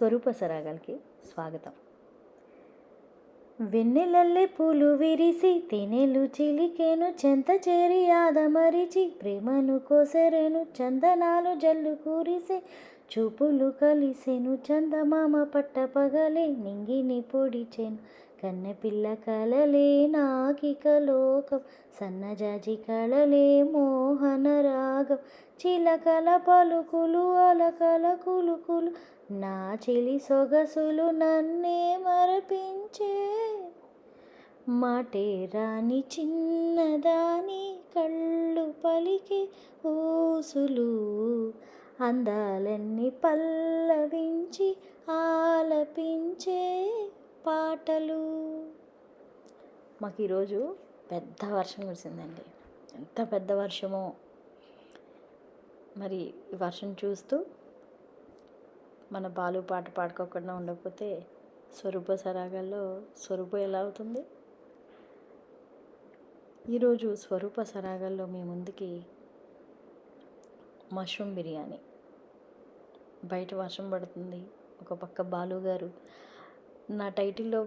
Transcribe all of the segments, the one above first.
స్వరూప సరాగాలకి స్వాగతం. వెన్నెలల్లే పూలు విరిసి తినేలు చిలికేను చెంత చేరి ఆదమరిచి ప్రేమను కోసెరెను చందనాలు జల్లు కూరిసే చూపులు కలిసెను చందమామ పట్ట పగలే నింగిని పొడిచెను కన్నెపిల్ల కలలే నాకిక లోకం సన్నజాజి కళలే మోహన రాగం. చిలకల పలుకులు అలకల కులుకులు నా చెలి సొగసులు నన్నే మరపించే మాటే రాని చిన్నదాని కళ్ళు పలికే ఊసులు. అందాలన్నీ పల్లవించి ఆలపించే పాటలు. మాకు ఈరోజు పెద్ద వర్షం కురిసిందండి. ఎంత పెద్ద వర్షమో. మరి ఈ వర్షం చూస్తూ మన బాలు పాట పాడుకోకుండా ఉండకపోతే స్వరూప సరాగాల్లో స్వరూప ఎలా అవుతుంది? ఈరోజు స్వరూప సరాగాల్లో మీ ముందుకి మష్రూమ్ బిర్యానీ. బయట వర్షం పడుతుంది. ఒక పక్క బాలు గారు నా టైటిల్లో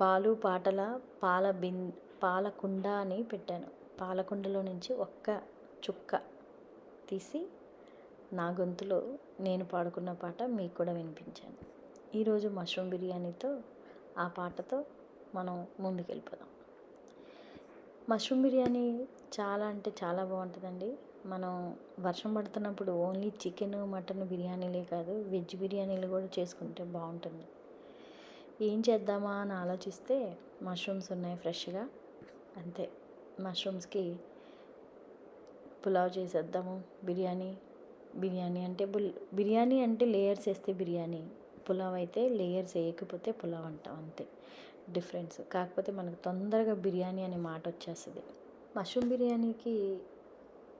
బాలు పాటల పాల బిన్ పాలకుండ అని పెట్టాను. పాలకుండలో నుంచి ఒక్క చుక్క తీసి నా గొంతులో నేను పాడుకున్న పాట మీకు కూడా వినిపించాను. ఈరోజు మష్రూమ్ బిర్యానీతో ఆ పాటతో మనం ముందుకెళ్ళిపోదాం. మష్రూమ్ బిర్యానీ చాలా అంటే చాలా బాగుంటుందండి. మనం వర్షం పడుతున్నప్పుడు ఓన్లీ చికెన్ మటన్ బిర్యానీలే కాదు వెజ్ బిర్యానీలు కూడా చేసుకుంటే బాగుంటుంది. ఏం చేద్దామా అని ఆలోచిస్తే మష్రూమ్స్ ఉన్నాయి ఫ్రెష్గా. అంతే. మష్రూమ్స్కి పులావ్ చేసేద్దాము. బిర్యానీ బిర్యానీ అంటే బుల్ బిర్యానీ అంటే లేయర్స్ వేస్తే బిర్యానీ పులావ్ అయితే లేయర్స్ వేయకపోతే పులావ్ అంటాం అంతే. డిఫరెన్స్ కాకపోతే మనకు తొందరగా బిర్యానీ అనే మాట వచ్చేస్తుంది. మష్రూమ్ బిర్యానీకి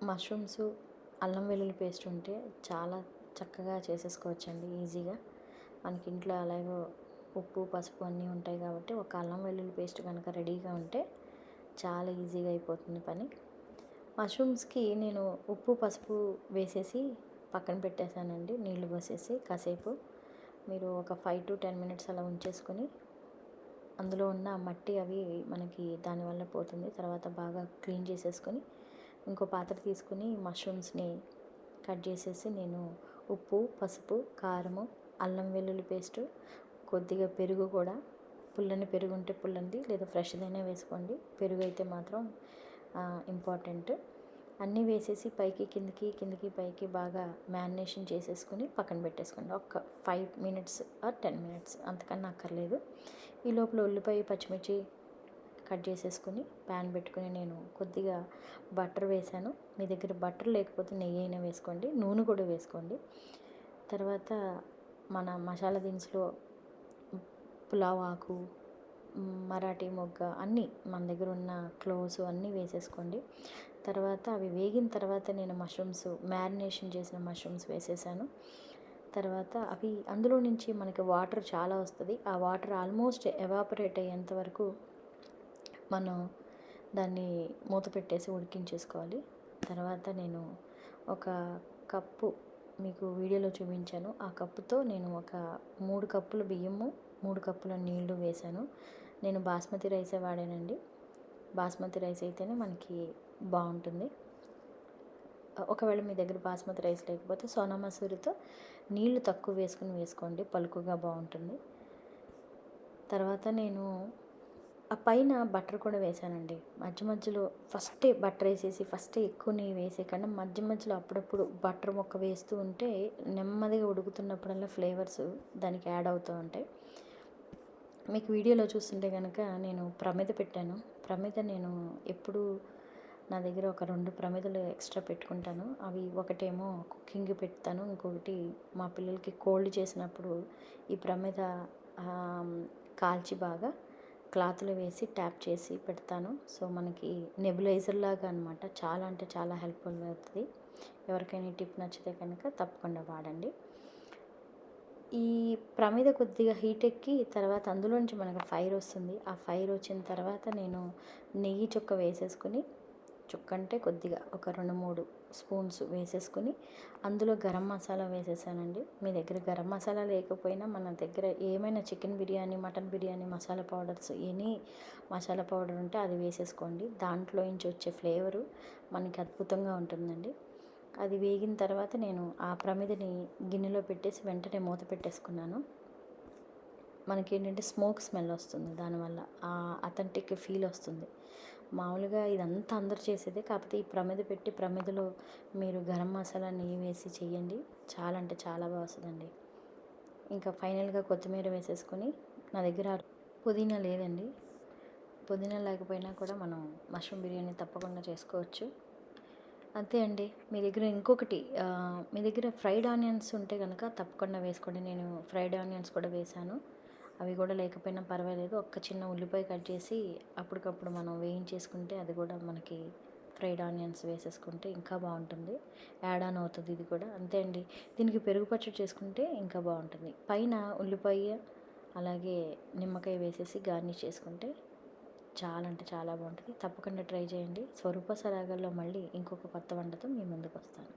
మష్రూమ్స్ అల్లం వెల్లుల్లి పేస్ట్ ఉంటే చాలా చక్కగా చేసేసుకోవచ్చండి ఈజీగా మనకి ఇంట్లో అలాగో ఉప్పు పసుపు అన్నీ ఉంటాయి కాబట్టి ఒక అల్లం వెల్లుల్లి పేస్ట్ కనుక రెడీగా ఉంటే చాలా ఈజీగా అయిపోతుంది పని. మష్రూమ్స్కి నేను ఉప్పు పసుపు వేసేసి పక్కన పెట్టేశానండి. నీళ్ళు పోసేసి కాసేపు మీరు ఒక ఫైవ్ టు టెన్ మినిట్స్ అలా ఉంచేసుకొని అందులో ఉన్న మట్టి అవి మనకి దానివల్ల పోతుంది. తర్వాత బాగా క్లీన్ చేసేసుకొని ఇంకో పాత్ర తీసుకుని మష్రూమ్స్ని కట్ చేసేసి నేను ఉప్పు పసుపు కారము అల్లం వెల్లుల్లి పేస్టు కొద్దిగా పెరుగు కూడా. పుల్లని పెరుగు ఉంటే పుల్లంది లేదా ఫ్రెష్దైనా వేసుకోండి. పెరుగు అయితే మాత్రం ఇంపార్టెంట్. అన్నీ వేసేసి పైకి కిందికి కిందికి పైకి బాగా మ్యారినేషన్ చేసేసుకుని పక్కన పెట్టేసుకోండి. ఒక five minutes or ten minutes అంతకన్నా అక్కర్లేదు. ఈ లోపల ఉల్లిపాయ పచ్చిమిర్చి కట్ చేసేసుకుని ప్యాన్ పెట్టుకుని నేను కొద్దిగా బటర్ వేసాను. మీ దగ్గర బటర్ లేకపోతే నెయ్యి అయినా వేసుకోండి నూనె కూడా వేసుకోండి. తర్వాత మన మసాలా దినుసులో పులావ్ ఆకు మరాఠీ మొగ్గ అన్నీ మన దగ్గర ఉన్న క్లోవ్స్ అన్నీ వేసేసుకోండి. తర్వాత అవి వేగిన తర్వాత నేను మష్రూమ్స్ మ్యారినేషన్ చేసిన మష్రూమ్స్ వేసేసాను. తర్వాత అవి అందులో నుంచి మనకి వాటర్ చాలా వస్తుంది. ఆ వాటర్ ఆల్మోస్ట్ ఎవాపరేట్ అయ్యేంత వరకు మనం దాన్ని మూత పెట్టేసి ఉడికించేసుకోవాలి. తర్వాత నేను ఒక కప్పు మీకు వీడియోలో చూపించాను. ఆ కప్పుతో నేను ఒక మూడు కప్పులు బియ్యము మూడు కప్పుల నీళ్ళు వేశాను. నేను బాస్మతి రైసే వాడానండి. బాస్మతి రైస్ అయితేనే మనకి బాగుంటుంది. ఒకవేళ మీ దగ్గర బాస్మతి రైస్ లేకపోతే సోనా మసూరితో నీళ్ళు తక్కువ వేసుకుని వేసుకోండి. పలుకుగా బాగుంటుంది. తర్వాత నేను ఆ పైన బటర్ కూడా వేసానండి మధ్య మధ్యలో ఫస్టే బటర్ వేసేసి ఫస్టే ఎక్కువ నెయ్యి వేసేయకుండా మధ్య మధ్యలో అప్పుడప్పుడు బటర్ మొక్క వేస్తూ ఉంటే నెమ్మదిగా ఉడుకుతున్నప్పుడల్లా ఫ్లేవర్స్ దానికి యాడ్ అవుతూ ఉంటాయి. మీకు వీడియోలో చూస్తుంటే కనుక నేను ప్రమిద పెట్టాను. ప్రమిద నేను ఎప్పుడు నా దగ్గర ఒక రెండు ప్రమిదలు ఎక్స్ట్రా పెట్టుకుంటాను. అవి ఒకటేమో కుకింగ్ పెడతాను. ఇంకొకటి మా పిల్లలకి కోల్డ్ చేసినప్పుడు ఈ ప్రమిద కాల్చి బాగా క్లాత్లో వేసి ట్యాప్ చేసి పెడతాను. సో మనకి నెబులైజర్ లాగా అనమాట చాలా అంటే చాలా హెల్ప్ఫుల్ అవుతుంది. ఎవరికైనా ఈ టిప్ నచ్చితే కనుక తప్పకుండా వాడండి. ఈ ప్రమిద కొద్దిగా హీట్ ఎక్కి తర్వాత అందులోంచి మనకు ఫైర్ వస్తుంది. ఆ ఫైర్ వచ్చిన తర్వాత నేను నెయ్యి చుక్క వేసేసుకుని చుక్కంటే కొద్దిగా ఒక రెండు మూడు స్పూన్స్ వేసేసుకుని అందులో గరం మసాలా వేసేసానండి. మీ దగ్గర గరం మసాలా లేకపోయినా మన దగ్గర ఏమైనా chicken biryani mutton biryani masala powders any masala powder ఉంటే అది వేసేసుకోండి. దాంట్లో నుంచి వచ్చే ఫ్లేవరు మనకి అద్భుతంగా ఉంటుందండి. అది వేగిన తర్వాత నేను ఆ ప్రమిదని గిన్నెలో పెట్టేసి వెంటనే మూత పెట్టేసుకున్నాను. మనకి ఏంటంటే స్మోక్ స్మెల్ వస్తుంది దానివల్ల ఆ అథెంటిక్ ఫీల్ వస్తుంది. మామూలుగా ఇదంతా అందరు చేసేదే కాకపోతే ఈ ప్రమిద పెట్టి ప్రమిదలో మీరు గరం మసాలా నెయ్యి వేసి చేయండి. చాలా అంటే చాలా బాగా వస్తుందండి. ఇంకా ఫైనల్గా కొత్తిమీర వేసేసుకొని నా దగ్గర పుదీనా లేదండి. పుదీనా లేకపోయినా కూడా మనం మష్రూమ్ బిర్యానీ తప్పకుండా చేసుకోవచ్చు. అంతే అండి. మీ దగ్గర ఇంకొకటి మీ దగ్గర ఫ్రైడ్ ఆనియన్స్ ఉంటే కనుక తప్పకుండా వేసుకోండి. నేను ఫ్రైడ్ ఆనియన్స్ కూడా వేశాను. అవి కూడా లేకపోయినా పర్వాలేదు. ఒక్క చిన్న ఉల్లిపాయ కట్ చేసి అప్పటికప్పుడు మనం వేయించేసుకుంటే అది కూడా మనకి ఫ్రైడ్ ఆనియన్స్ వేసేసుకుంటే ఇంకా బాగుంటుంది. యాడ్ ఆన్ అవుతుంది ఇది కూడా. అంతే అండి. దీనికి పెరుగు పచ్చడి చేసుకుంటే ఇంకా బాగుంటుంది. పైన ఉల్లిపాయ అలాగే నిమ్మకాయ వేసేసి గార్నిష్ చేసుకుంటే చాలా అంటే చాలా బాగుంటుంది. తప్పకుండా ట్రై చేయండి. స్వరూప సరాగల్లో మళ్ళీ ఇంకొక కొత్త వంటతో మీ ముందుకు వస్తాను.